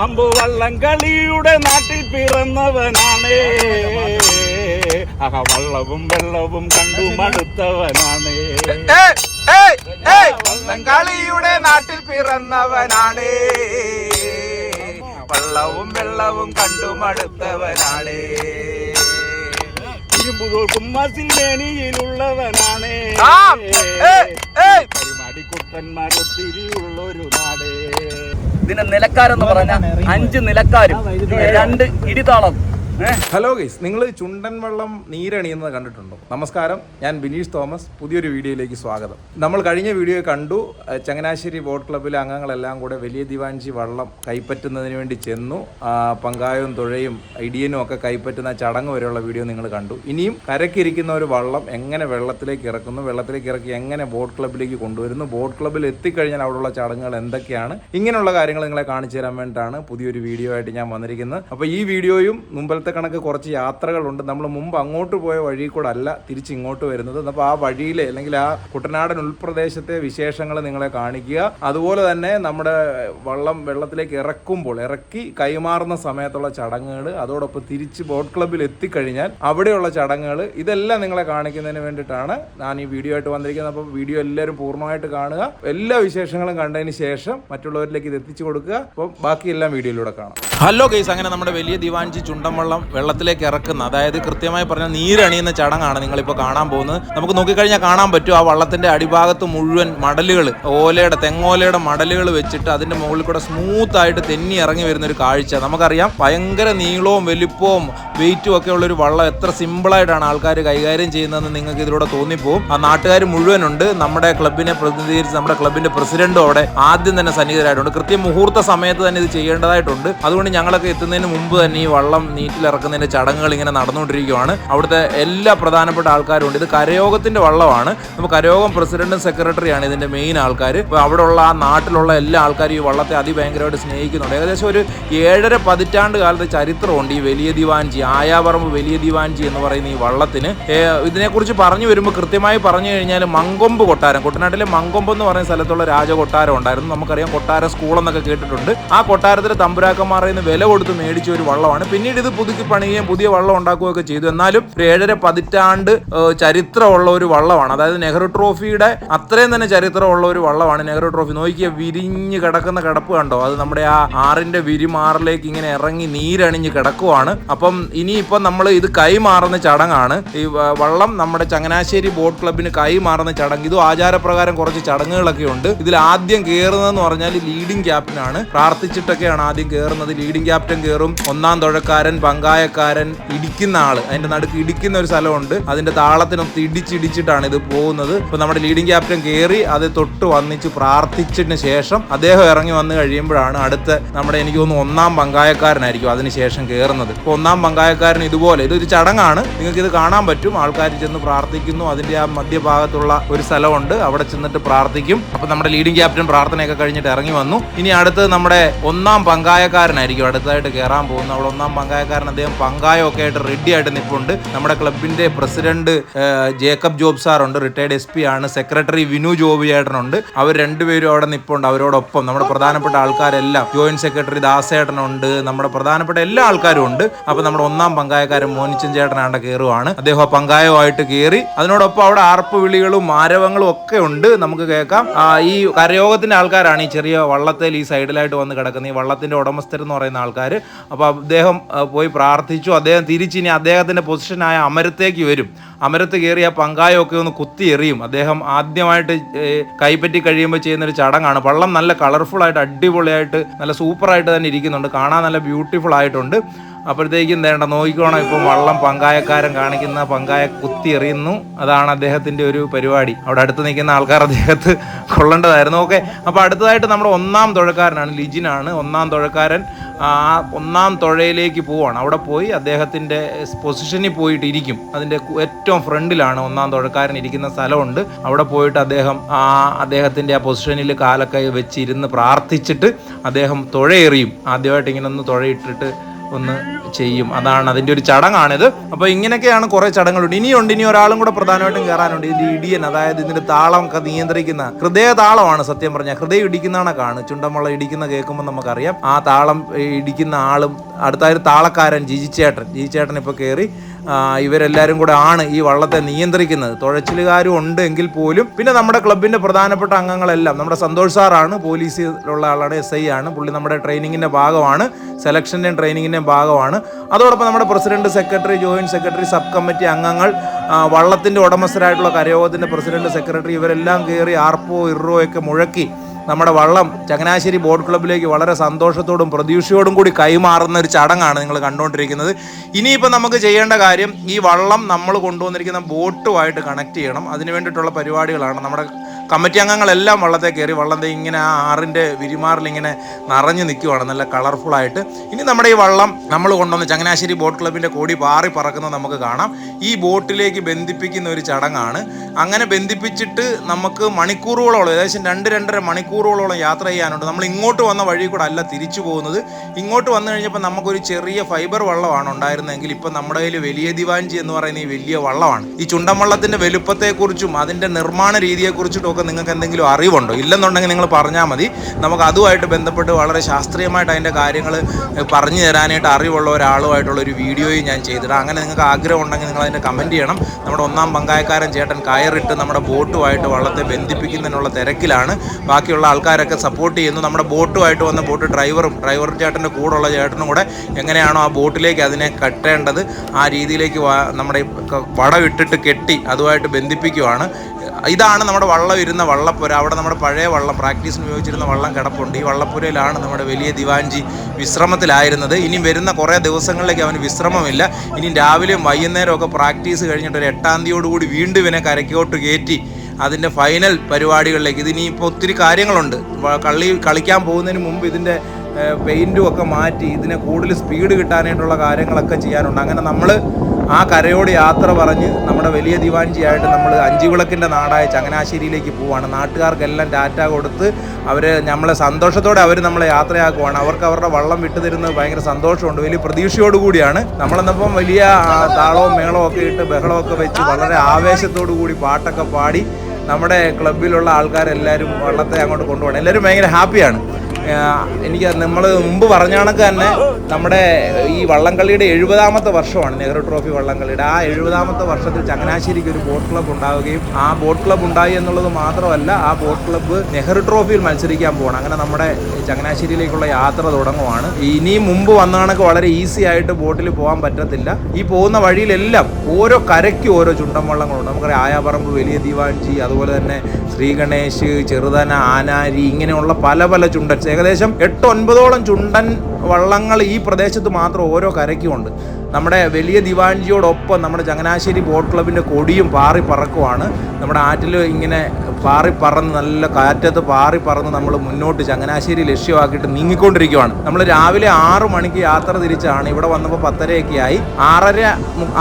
അമ്പുവള്ളം കളിയുടെ നാട്ടിൽ പിറന്നവനാണ്. അഹ വള്ളവും വെള്ളവും കണ്ടു മടുത്തവനാണ്. ഏയ്, നാട്ടിൽ പിറന്നവനാണ്. വള്ളവും വെള്ളവും കണ്ടു മടുത്തവനാണ്. ഇരുമ്പു തോൽക്കും മസിൽ മേനിയിലുള്ളവനാണ് ഉള്ളൊരു നാട്. ഇതിന്റെ നിലക്കാരെന്ന് പറഞ്ഞ അഞ്ച് നിലക്കാരും രണ്ട് ഇടിതാളം ഹലോ ഗൈസ് നിങ്ങൾ ചുണ്ടൻ വെള്ളം നീരണിയുന്നത് കണ്ടിട്ടുണ്ടോ? നമസ്കാരം ഞാൻ ബിനീഷ് തോമസ് പുതിയൊരു വീഡിയോയിലേക്ക് സ്വാഗതം. നമ്മൾ കഴിഞ്ഞ വീഡിയോ കണ്ടു ചങ്ങനാശ്ശേരി ബോട്ട് ക്ലബ്ബിലെ അംഗങ്ങളെല്ലാം കൂടെ വലിയ ദിവാൻജി വള്ളം കൈപ്പറ്റുന്നതിന് വേണ്ടി ചെന്നു. പങ്കായവും തുഴയും ഇടിയനും ഒക്കെ കൈപ്പറ്റുന്ന ചടങ്ങ് വരെയുള്ള വീഡിയോ നിങ്ങൾ കണ്ടു. ഇനിയും കരക്കിരിക്കുന്ന ഒരു വള്ളം എങ്ങനെ വെള്ളത്തിലേക്ക് ഇറക്കുന്നു വെള്ളത്തിലേക്ക് ഇറക്കി എങ്ങനെ ബോട്ട് ക്ലബ്ബിലേക്ക് കൊണ്ടുവരുന്നു ബോട്ട് ക്ലബ്ബിൽ എത്തിക്കഴിഞ്ഞാൽ അവിടെയുള്ള ചടങ്ങുകൾ എന്തൊക്കെയാണ് ഇങ്ങനെയുള്ള കാര്യങ്ങൾ നിങ്ങളെ കാണിച്ചു തരാൻ വേണ്ടിയിട്ടാണ് പുതിയൊരു വീഡിയോ ആയിട്ട് ഞാൻ വന്നിരിക്കുന്നത്. അപ്പോൾ ഈ വീഡിയോയും മുമ്പലത്തെ കണക്ക് കുറച്ച് യാത്രകളുണ്ട്. നമ്മൾ മുമ്പ് അങ്ങോട്ട് പോയ വഴി കൂടെ അല്ല തിരിച്ച് ഇങ്ങോട്ട് വരുന്നത്. അപ്പോൾ ആ വഴിയിൽ അല്ലെങ്കിൽ ആ കുട്ടനാടൻ ഉൾപ്രദേശത്തെ വിശേഷങ്ങൾ നിങ്ങളെ കാണിക്കുക. അതുപോലെ തന്നെ നമ്മുടെ വള്ളം വെള്ളത്തിലേക്ക് ഇറക്കുമ്പോൾ ഇറക്കി കൈമാറുന്ന സമയത്തുള്ള ചടങ്ങുകൾ അതോടൊപ്പം തിരിച്ച് ബോട്ട് ക്ലബ്ബിൽ എത്തിക്കഴിഞ്ഞാൽ അവിടെയുള്ള ചടങ്ങുകൾ ഇതെല്ലാം നിങ്ങളെ കാണിക്കുന്നതിന് വേണ്ടിയിട്ടാണ് ഞാൻ ഈ വീഡിയോ ആയിട്ട് വന്നിരിക്കുന്നത്. അപ്പോൾ വീഡിയോ എല്ലാവരും പൂർണമായിട്ട് കാണുക. എല്ലാ വിശേഷങ്ങളും കണ്ടതിന് ശേഷം മറ്റുള്ളവരിലേക്ക് ഇത് എത്തിച്ചു കൊടുക്കുക. അപ്പോൾ ബാക്കി എല്ലാം വീഡിയോയിലൂടെ കാണാം. ഹലോ ഗൈസ് അങ്ങനെ നമ്മുടെ വലിയ ദിവാൻജി ചുണ്ടൻ വെള്ളം വെള്ളത്തിലേക്ക് ഇറക്കുന്ന അതായത് കൃത്യമായി പറഞ്ഞാൽ നീരണിയുന്ന ചടങ്ങാണ് നിങ്ങളിപ്പോൾ കാണാൻ പോകുന്നത്. നമുക്ക് നോക്കിക്കഴിഞ്ഞാൽ കാണാൻ പറ്റും ആ വള്ളത്തിന്റെ അടിഭാഗത്ത് മുഴുവൻ മടലുകൾ ഓലയുടെ തെങ്ങോലയുടെ മടലുകൾ വെച്ചിട്ട് അതിന്റെ മുകളിൽ കൂടെ സ്മൂത്ത് ആയിട്ട് തെന്നി ഇറങ്ങി വരുന്ന ഒരു കാഴ്ച. നമുക്കറിയാം ഭയങ്കര നീളവും വലിപ്പവും വെയിറ്റും ഒക്കെ ഉള്ള ഒരു വള്ളം എത്ര സിമ്പിളായിട്ടാണ് ആൾക്കാർ കൈകാര്യം ചെയ്യുന്നതെന്ന് നിങ്ങൾക്ക് ഇതിലൂടെ തോന്നിപ്പോവും. ആ നാട്ടുകാർ മുഴുവനുണ്ട്. നമ്മുടെ ക്ലബിനെ പ്രതിനിധീകരിച്ച് നമ്മുടെ ക്ലബിന്റെ പ്രസിഡന്റും അവിടെ ആദ്യം തന്നെ സന്നിഹിതരായിട്ടുണ്ട്. കൃത്യം മുഹൂർത്ത സമയത്ത് തന്നെ ഇത് ചെയ്യേണ്ടതായിട്ടുണ്ട്. അതുകൊണ്ട് ഞങ്ങളൊക്കെ എത്തുന്നതിന് മുമ്പ് തന്നെ ഈ വള്ളം നീറ്റിലിറക്കുന്നതിന്റെ ചടങ്ങുകൾ ഇങ്ങനെ നടന്നുകൊണ്ടിരിക്കുകയാണ് അവിടുത്തെ എല്ലാ പ്രധാനപ്പെട്ട ആൾക്കാരും ഉണ്ട് ഇത് കരയോഗത്തിന്റെ വള്ളമാണ്. അപ്പോൾ കരയോഗം പ്രസിഡന്റും സെക്രട്ടറിയാണ് ഇതിന്റെ മെയിൻ ആൾക്കാർ അപ്പോൾ അവിടെയുള്ള ആ നാട്ടിലുള്ള എല്ലാ ആൾക്കാരും ഈ വള്ളത്തെ അതിഭയങ്കരമായിട്ട് സ്നേഹിക്കുന്നുണ്ട്. ഏകദേശം ഒരു ഏഴര പതിറ്റാണ്ട് കാലത്തെ ചരിത്രമുണ്ട് ഈ വലിയ ദിവാൻജി ആയാപറമ്പ് വലിയ ദിവാൻജി എന്ന് പറയുന്ന ഈ വള്ളത്തിന്. ഇതിനെക്കുറിച്ച് പറഞ്ഞു വരുമ്പോൾ കൃത്യമായി പറഞ്ഞു കഴിഞ്ഞാൽ മങ്കൊമ്പ് കൊട്ടാരം കുട്ടനാട്ടിലെ മങ്കൊമ്പ് എന്ന് പറയുന്ന സ്ഥലത്തുള്ള രാജ കൊട്ടാരം ഉണ്ടായിരുന്നു. നമുക്കറിയാം കൊട്ടാര സ്കൂൾ എന്നൊക്കെ കേട്ടിട്ടുണ്ട്. ആ കൊട്ടാരത്തിലെ തമ്പുരാക്കന്മാരെ വില കൊടുത്ത് മേടിച്ച ഒരു വള്ളമാണ്. പിന്നീട് ഇത് പുതുക്കി പണിയുകയും പുതിയ വള്ളം ഉണ്ടാക്കുകയൊക്കെ ചെയ്തു. എന്നാലും ഒരു ഏഴര പതിറ്റാണ്ട് ചരിത്രമുള്ള ഒരു വള്ളമാണ്. അതായത് നെഹ്റു ട്രോഫിയുടെ അത്രയും തന്നെ ചരിത്രമുള്ള ഒരു വള്ളമാണ് നെഹ്റു ട്രോഫി. നോക്കിയ വിരിഞ്ഞ് കിടക്കുന്ന കിടപ്പ് കണ്ടോ? അത് നമ്മുടെ ആ ആറിന്റെ വിരിമാറിലേക്ക് ഇങ്ങനെ ഇറങ്ങി നീരണിഞ്ഞ് കിടക്കുവാണ്. അപ്പം ഇനിയിപ്പം നമ്മൾ ഇത് കൈമാറുന്ന ചടങ്ങാണ്. ഈ വള്ളം നമ്മുടെ ചങ്ങനാശ്ശേരി ബോട്ട് ക്ലബിന് കൈമാറുന്ന ചടങ്ങ്. ഇതും ആചാരപ്രകാരം കുറച്ച് ചടങ്ങുകളൊക്കെ ഉണ്ട്. ഇതിൽ ആദ്യം കയറുന്നതെന്ന് പറഞ്ഞാൽ ലീഡിംഗ് ക്യാപ്റ്റനാണ്. പ്രാർത്ഥിച്ചിട്ടൊക്കെയാണ് ആദ്യം കയറുന്നത് ലീഡിംഗ് ക്യാപ്റ്റൻ കയറും ഒന്നാം തുഴക്കാരൻ പങ്കായക്കാരൻ ഇടിക്കുന്ന ആൾ. അതിന്റെ നടുക്ക് ഇടിക്കുന്ന ഒരു സ്ഥലമുണ്ട്. അതിന്റെ താളത്തിനൊത്ത് ഇടിച്ചിടിച്ചിട്ടാണ് ഇത് പോകുന്നത്. ഇപ്പൊ നമ്മുടെ ലീഡിംഗ് ക്യാപ്റ്റൻ കയറി അത് തൊട്ട് വന്നിച്ച് പ്രാർത്ഥിച്ചതിന് ശേഷം അദ്ദേഹം ഇറങ്ങി വന്നു കഴിയുമ്പോഴാണ് അടുത്ത നമ്മുടെ എനിക്ക് തോന്നുന്നു ഒന്നാം പങ്കായക്കാരനായിരിക്കും അതിനുശേഷം കയറുന്നത് ഇപ്പൊ ഒന്നാം പങ്കായക്കാരൻ ഇതുപോലെ ഇതൊരു ചടങ്ങാണ്. നിങ്ങൾക്ക് ഇത് കാണാൻ പറ്റും. ആൾക്കാർ ചെന്ന് പ്രാർത്ഥിക്കുന്നു. അതിന്റെ ആ മധ്യഭാഗത്തുള്ള ഒരു സ്ഥലമുണ്ട്. അവിടെ ചെന്നിട്ട് പ്രാർത്ഥിക്കും. അപ്പൊ നമ്മുടെ ലീഡിംഗ് ക്യാപ്റ്റൻ പ്രാർത്ഥനയൊക്കെ കഴിഞ്ഞിട്ട് ഇറങ്ങി വന്നു. ഇനി അടുത്ത് നമ്മുടെ ഒന്നാം പങ്കായക്കാരനായിരിക്കും അടുത്തായിട്ട് കയറാൻ പോകുന്നത്. അവിടെ ഒന്നാം പങ്കായക്കാരൻ അദ്ദേഹം പങ്കായമൊക്കെ ആയിട്ട് റെഡി ആയിട്ട് നിൽപ്പുണ്ട് നമ്മുടെ ക്ലബിന്റെ പ്രസിഡന്റ് ജേക്കബ് ജോബ് സാർ ഉണ്ട് റിട്ടയർഡ് എസ് പി ആണ് സെക്രട്ടറി വിനു ജോബി ചേട്ടനുണ്ട് അവർ രണ്ടുപേരും അവിടെ നിൽപ്പുണ്ട് അവരോടൊപ്പം. നമ്മുടെ പ്രധാനപ്പെട്ട ആൾക്കാരെല്ലാം ജോയിന്റ് സെക്രട്ടറി ദാസേട്ടനുണ്ട് നമ്മുടെ പ്രധാനപ്പെട്ട എല്ലാ ആൾക്കാരും ഉണ്ട്. അപ്പൊ നമ്മുടെ ഒന്നാം പങ്കായക്കാരൻ മോനിച്ചൻ ചേട്ടനാണ്ട് കയറുവാണ് അദ്ദേഹം പങ്കായമായിട്ട് കയറി അതിനോടൊപ്പം അവിടെ ആർപ്പ് വിളികളും ആരവങ്ങളും ഒക്കെ ഉണ്ട്. നമുക്ക് കേൾക്കാം. ഈ കരയോഗത്തിന്റെ ആൾക്കാരാണ് ഈ ചെറിയ വള്ളത്തേൽ ഈ സൈഡിലായിട്ട് വന്ന് കിടക്കുന്ന ഈ വള്ളത്തിന്റെ ഉടമസ്ഥർ എന്ന് പറയുന്ന ആൾക്കാർ അപ്പോൾ അദ്ദേഹം പോയി പ്രാർത്ഥിച്ചു. അദ്ദേഹം തിരിച്ചിനി അദ്ദേഹത്തിന്റെ പൊസിഷനായ അമരത്തേക്ക് വരും. അമരത്ത് കയറിയ പങ്കായമൊക്കെ ഒന്ന് കുത്തി എറിയും. അദ്ദേഹം ആദ്യമായിട്ട് കൈപ്പറ്റി കഴിയുമ്പോൾ ചെയ്യുന്നൊരു ചടങ്ങാണ്. വള്ളം നല്ല കളർഫുൾ ആയിട്ട് അടിപൊളിയായിട്ട് നല്ല സൂപ്പറായിട്ട് തന്നെ ഇരിക്കുന്നുണ്ട്. കാണാൻ നല്ല ബ്യൂട്ടിഫുൾ ആയിട്ടുണ്ട്. അപ്പോഴത്തേക്കും വേണ്ട നോക്കിക്കോണം ഇപ്പം വള്ളം പങ്കായക്കാരൻ കാണിക്കുന്ന പങ്കായ കുത്തി എറിയുന്നു. അതാണ് അദ്ദേഹത്തിന്റെ ഒരു പരിപാടി. അവിടെ അടുത്ത് നിൽക്കുന്ന ആൾക്കാർ അദ്ദേഹത്ത് കൊള്ളേണ്ടതായിരുന്നു. ഓക്കെ അപ്പോൾ അടുത്തതായിട്ട് നമ്മുടെ ഒന്നാം തുഴക്കാരനാണ് ലിജിനാണ്. ഒന്നാം തുഴക്കാരൻ ആ ഒന്നാം തുഴയിലേക്ക് പോവാണ്. അവിടെ പോയി അദ്ദേഹത്തിന്റെ പൊസിഷനിൽ പോയിട്ട് ഇരിക്കും അതിന്റെ ഏറ്റവും ഫ്രണ്ടിലാണ് ഒന്നാം തുഴക്കാരൻ ഇരിക്കുന്ന സ്ഥലമുണ്ട്. അവിടെ പോയിട്ട് അദ്ദേഹം ആ അദ്ദേഹത്തിന്റെ ആ പൊസിഷനിൽ കാലൊക്കെ വെച്ചിരുന്ന് പ്രാർത്ഥിച്ചിട്ട് അദ്ദേഹം തുഴയെറിയും. ആദ്യമായിട്ട് ഇങ്ങനെ ഒന്ന് തുഴയിട്ടിട്ട് ഒന്ന് ചെയ്യും. അതാണ് അതിന്റെ ഒരു ചടങ്ങാണിത്. അപ്പോൾ ഇങ്ങനെയൊക്കെയാണ് കുറേ ചടങ്ങുകളുണ്ട്. ഇനിയുണ്ട്. ഇനി ഒരാളും കൂടെ പ്രധാനമായിട്ടും കയറാനുണ്ട്. ഇതിന്റെ ഇടിയൻ അതായത് ഇതിന്റെ താളം ഒക്കെ നിയന്ത്രിക്കുന്ന ഹൃദയ താളമാണ് സത്യം പറഞ്ഞാൽ. ഹൃദയം ഇടിക്കുന്നതാണക്കാണ് ചുണ്ടമുള്ള ഇടിക്കുന്ന കേൾക്കുമ്പോൾ നമുക്കറിയാം. ആ താളം ഇടിക്കുന്ന ആളും അടുത്തായൊരു താളക്കാരൻ ജിജിച്ചേട്ടൻ. ജിജിച്ചേട്ടൻ ഇപ്പോൾ കയറി ഇവരെല്ലാവരും കൂടെ ആണ് ഈ വള്ളത്തെ നിയന്ത്രിക്കുന്നത്. തുഴച്ചിലുകാരും ഉണ്ട് എങ്കിൽ പോലും പിന്നെ നമ്മുടെ ക്ലബിന്റെ പ്രധാനപ്പെട്ട അംഗങ്ങളെല്ലാം നമ്മുടെ സന്തോഷ് സാറാണ് പോലീസിലുള്ള ആളാണ് എസ് ഐ ആണ് പുള്ളി നമ്മുടെ ട്രെയിനിങ്ങിന്റെ ഭാഗമാണ് സെലക്ഷന്റെയും ട്രെയിനിങ്ങിന്റെയും ഭാഗമാണ്. അതോടൊപ്പം നമ്മുടെ president secretary joint secretary sub committee അംഗങ്ങൾ വള്ളത്തിന്റെ ഉടമസ്ഥരായിട്ടുള്ള കരയോഗത്തിന്റെ പ്രസിഡന്റ് സെക്രട്ടറി ഇവരെല്ലാം കയറി ആർപ്പോ ഇറോ ഒക്കെ മുഴക്കി നമ്മുടെ വള്ളം ചങ്ങനാശ്ശേരി ബോട്ട് ക്ലബ്ബിലേക്ക് വളരെ സന്തോഷത്തോടും പ്രതീക്ഷയോടും കൂടി കൈമാറുന്ന ഒരു ചടങ്ങാണ് നിങ്ങൾ കണ്ടുകൊണ്ടിരിക്കുന്നത്. ഇനിയിപ്പോൾ നമുക്ക് ചെയ്യേണ്ട കാര്യം ഈ വള്ളം നമ്മൾ കൊണ്ടുവന്നിരിക്കുന്ന ബോട്ടുമായിട്ട് കണക്ട് ചെയ്യണം. അതിന് വേണ്ടിയിട്ടുള്ള പരിപാടികളാണ് നമ്മുടെ കമ്മിറ്റി അംഗങ്ങളെല്ലാം വള്ളത്തെ കയറി വള്ളത്തെ ഇങ്ങനെ ആ ആറിന്റെ വിരിമാറിൽ ഇങ്ങനെ നിറഞ്ഞു നിൽക്കുവാണ്. നല്ല കളർഫുള്ളായിട്ട് ഇനി നമ്മുടെ ഈ വള്ളം നമ്മൾ കൊണ്ടുവന്ന് ചങ്ങനാശ്ശേരി ബോട്ട് ക്ലബിന്റെ കൊടി പാറി പറക്കുന്നത് നമുക്ക് കാണാം. ഈ ബോട്ടിലേക്ക് ബന്ധിപ്പിക്കുന്ന ഒരു ചടങ്ങാണ്. അങ്ങനെ ബന്ധിപ്പിച്ചിട്ട് നമുക്ക് മണിക്കൂറുകളോളം ഏകദേശം രണ്ട് രണ്ടര മണിക്കൂറുകളോളം യാത്ര ചെയ്യാനുണ്ട്. നമ്മൾ ഇങ്ങോട്ട് വന്ന വഴി കൂടെ അല്ല തിരിച്ചു പോകുന്നത്. ഇങ്ങോട്ട് വന്നു കഴിഞ്ഞപ്പോൾ നമുക്കൊരു ചെറിയ ഫൈബർ വള്ളമാണ് ഉണ്ടായിരുന്നെങ്കിൽ ഇപ്പം നമ്മുടെ കയ്യിൽ വലിയ ദിവാൻജി എന്ന് പറയുന്ന ഈ വലിയ വള്ളമാണ്. ഈ ചുണ്ടൻ വള്ളത്തിന്റെ വലുപ്പത്തെക്കുറിച്ചും അതിന്റെ നിർമ്മാണ രീതിയെക്കുറിച്ചിട്ടും ഒക്കെ നിങ്ങൾക്ക് എന്തെങ്കിലും അറിവുണ്ടോ? ഇല്ലെന്നുണ്ടെങ്കിൽ നിങ്ങൾ പറഞ്ഞാൽ മതി. നമുക്ക് അതുമായിട്ട് ബന്ധപ്പെട്ട് വളരെ ശാസ്ത്രീയമായിട്ട് അതിന്റെ കാര്യങ്ങൾ പറഞ്ഞു തരാനായിട്ട് അറിവുള്ള ഒരാളുമായിട്ടുള്ള ഒരു വീഡിയോയും ഞാൻ ചെയ്തിടാം. അങ്ങനെ നിങ്ങൾക്ക് ആഗ്രഹം ഉണ്ടെങ്കിൽ നിങ്ങൾ അതിന്റെ കമന്റ് ചെയ്യണം. നമ്മുടെ ഒന്നാം പങ്കായക്കാരൻ ചേട്ടൻ കയറിട്ട് നമ്മുടെ ബോട്ടുമായിട്ട് വള്ളത്തെ ബന്ധിപ്പിക്കുന്നതിനുള്ള തിരക്കിലാണ്. ബാക്കിയുള്ള ആൾക്കാരൊക്കെ സപ്പോർട്ട് ചെയ്യുന്നു. നമ്മുടെ ബോട്ടുമായിട്ട് വന്ന ബോട്ട് ഡ്രൈവറും ഡ്രൈവർ ചേട്ടന്റെ കൂടെയുള്ള ചേട്ടനും കൂടെ എങ്ങനെയാണോ ആ ബോട്ടിലേക്ക് അതിനെ കെട്ടേണ്ടത് ആ രീതിയിലേക്ക് നമ്മുടെ വടവിട്ടിട്ട് കെട്ടി അതുമായിട്ട് ബന്ധിപ്പിക്കുവാണ്. ഇതാണ് നമ്മുടെ വള്ളം ഇരുന്ന വള്ളപ്പുര. അവിടെ നമ്മുടെ പഴയ വള്ളം പ്രാക്ടീസിന് ഉപയോഗിച്ചിരുന്ന വള്ളം കിടപ്പുണ്ട്. ഈ വള്ളപ്പുരയിലാണ് നമ്മുടെ വലിയ ദിവാൻജി വിശ്രമത്തിലായിരുന്നത്. ഇനി വരുന്ന കുറേ ദിവസങ്ങളിലേക്ക് അവന് വിശ്രമമില്ല. ഇനി രാവിലെയും വൈകുന്നേരവും ഒക്കെ പ്രാക്ടീസ് കഴിഞ്ഞിട്ട് ഒരു എട്ടാം തീയതിയോടുകൂടി വീണ്ടും ഇവനെ കരയ്ക്കോട്ട് കയറ്റി അതിന്റെ ഫൈനൽ പരിപാടികളിലേക്ക്. ഇതിനിപ്പോൾ ഒത്തിരി കാര്യങ്ങളുണ്ട്. കളി കളിക്കാൻ പോകുന്നതിന് മുമ്പ് ഇതിന്റെ പെയിന്റും ഒക്കെ മാറ്റി ഇതിനെ കൂടുതൽ സ്പീഡ് കിട്ടാനായിട്ടുള്ള കാര്യങ്ങളൊക്കെ ചെയ്യാനുണ്ട്. അങ്ങനെ നമ്മൾ ആ കരയോട് യാത്ര പറഞ്ഞ് നമ്മുടെ വലിയ ദിവാൻജിയായിട്ട് നമ്മൾ അഞ്ചുവിളക്കിന്റെ നാടായ ചങ്ങനാശ്ശേരിയിലേക്ക് പോവാണ്. നാട്ടുകാർക്കെല്ലാം ടാറ്റ കൊടുത്ത് അവർ നമ്മളെ സന്തോഷത്തോടെ അവർ നമ്മളെ യാത്രയാക്കുവാണ്. അവർക്ക് അവരുടെ വള്ളം വിട്ടു തരുന്നത് ഭയങ്കര സന്തോഷമുണ്ട്. വലിയ പ്രതീക്ഷയോട് കൂടിയാണ്. നമ്മളെന്നപ്പം വലിയ താളവും മേളവും ഒക്കെ ഇട്ട് ബഹളമൊക്കെ വെച്ച് വളരെ ആവേശത്തോടു കൂടി പാട്ടൊക്കെ പാടി നമ്മുടെ ക്ലബിലുള്ള ആൾക്കാരെല്ലാവരും വള്ളത്തെ അങ്ങോട്ട് കൊണ്ടുപോകണം. എല്ലാവരും ഭയങ്കര ഹാപ്പിയാണ് എനിക്ക് നമ്മൾ മുമ്പ് പറഞ്ഞ കണക്ക് തന്നെ നമ്മുടെ ഈ വള്ളംകളിയുടെ എഴുപതാമത്തെ വർഷമാണ് നെഹ്റു ട്രോഫി വള്ളംകളിയുടെ. ആ എഴുപതാമത്തെ വർഷത്തിൽ ചങ്ങനാശ്ശേരിക്ക് ഒരു ബോട്ട് ക്ലബ്ബ് ഉണ്ടാവുകയും ആ ബോട്ട് ക്ലബ്ബ് ഉണ്ടായി എന്നുള്ളത് മാത്രമല്ല ആ ബോട്ട് ക്ലബ്ബ് നെഹ്റു ട്രോഫിയിൽ മത്സരിക്കാൻ പോകണം അങ്ങനെ നമ്മുടെ ചങ്ങനാശ്ശേരിയിലേക്കുള്ള യാത്ര തുടങ്ങുവാണ്. ഇനിയും മുമ്പ് വന്ന കണക്ക് വളരെ ഈസി ആയിട്ട് ബോട്ടിൽ പോകാൻ പറ്റത്തില്ല. ഈ പോകുന്ന വഴിയിലെല്ലാം ഓരോ കരയ്ക്കും ഓരോ ചുണ്ടൻ വള്ളങ്ങളുണ്ട്. നമുക്കറിയാം ആയാപറമ്പ് വലിയ ദീവാഞ്ചി അതുപോലെ തന്നെ ശ്രീഗണേശ് ചെറുതന ആനാരി ഇങ്ങനെയുള്ള പല പല ചുണ്ടൻ ഏകദേശം എട്ട് ഒൻപതോളം ചുണ്ടൻ വള്ളങ്ങൾ ഈ പ്രദേശത്ത് മാത്രം ഓരോ കരയ്ക്കുമുണ്ട് നമ്മുടെ വലിയ ദിവാഞ്ചിയോടൊപ്പം നമ്മുടെ ചങ്ങനാശ്ശേരി ബോട്ട് ക്ലബിന്റെ കൊടിയും പാറി പറക്കുവാണ്. നമ്മുടെ ആറ്റിൽ ഇങ്ങനെ പാറി പറന്ന് നല്ല കാറ്റത്ത് പാറി പറന്ന് നമ്മൾ മുന്നോട്ട് ചങ്ങനാശ്ശേരി ലക്ഷ്യമാക്കിയിട്ട് നീങ്ങിക്കൊണ്ടിരിക്കുകയാണ് നമ്മൾ രാവിലെ ആറ് മണിക്ക് യാത്ര തിരിച്ചാണ്. ഇവിടെ വന്നപ്പോൾ പത്തരയൊക്കെ ആയി ആറര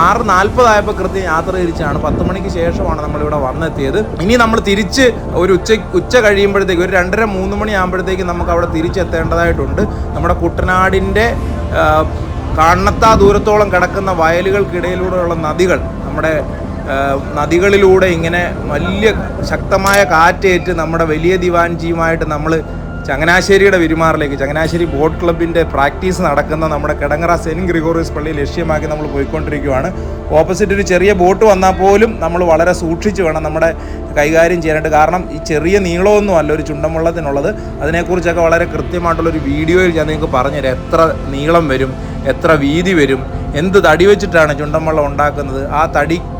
ആറ് നാൽപ്പതായപ്പോൾ കൃത്യം യാത്ര തിരിച്ചാണ്. പത്ത് മണിക്ക് ശേഷമാണ് നമ്മൾ ഇവിടെ വന്നെത്തിയത്. ഇനി നമ്മൾ തിരിച്ച് ഒരു ഉച്ച ഉച്ച കഴിയുമ്പോഴത്തേക്ക് ഒരു രണ്ടര മൂന്ന് മണി ആകുമ്പോഴത്തേക്ക് നമുക്ക് അവിടെ തിരിച്ചെത്തേണ്ടതായിട്ടുണ്ട്. നമ്മുടെ കുട്ടനാടിന്റെ കാണത്താ ദൂരത്തോളം കിടക്കുന്ന വയലുകൾക്കിടയിലൂടെയുള്ള നദികൾ നമ്മുടെ നദികളിലൂടെ ഇങ്ങനെ വലിയ ശക്തമായ കാറ്റേറ്റ് നമ്മുടെ വലിയ ദിവാൻജിയുമായിട്ട് നമ്മൾ ചങ്ങനാശ്ശേരിയുടെ വിരുമാറിലേക്ക് ചങ്ങനാശ്ശേരി ബോട്ട് ക്ലബിന്റെ പ്രാക്ടീസ് നടക്കുന്ന നമ്മുടെ കിടങ്ങറ സെന്റ് ഗ്രിഗോറിയസ് പള്ളി ലക്ഷ്യമാക്കി നമ്മൾ പോയിക്കൊണ്ടിരിക്കുകയാണ് ഓപ്പോസിറ്റ് ഒരു ചെറിയ ബോട്ട് വന്നാൽ പോലും നമ്മൾ വളരെ സൂക്ഷിച്ച് വേണം നമ്മുടെ കൈകാര്യം ചെയ്യാനായിട്ട്. കാരണം ഈ ചെറിയ നീളമൊന്നും അല്ല ഒരു ചുണ്ടൻവള്ളത്തിനുള്ളത് അതിനെക്കുറിച്ചൊക്കെ വളരെ കൃത്യമായിട്ടുള്ളൊരു വീഡിയോയിൽ ഞാൻ നിങ്ങൾക്ക് പറഞ്ഞുതരാം. എത്ര നീളം വരും എത്ര വീതി വരും എന്ത് തടി വെച്ചിട്ടാണ് ചുണ്ടൻവള്ളം ഉണ്ടാക്കുന്നത് ആ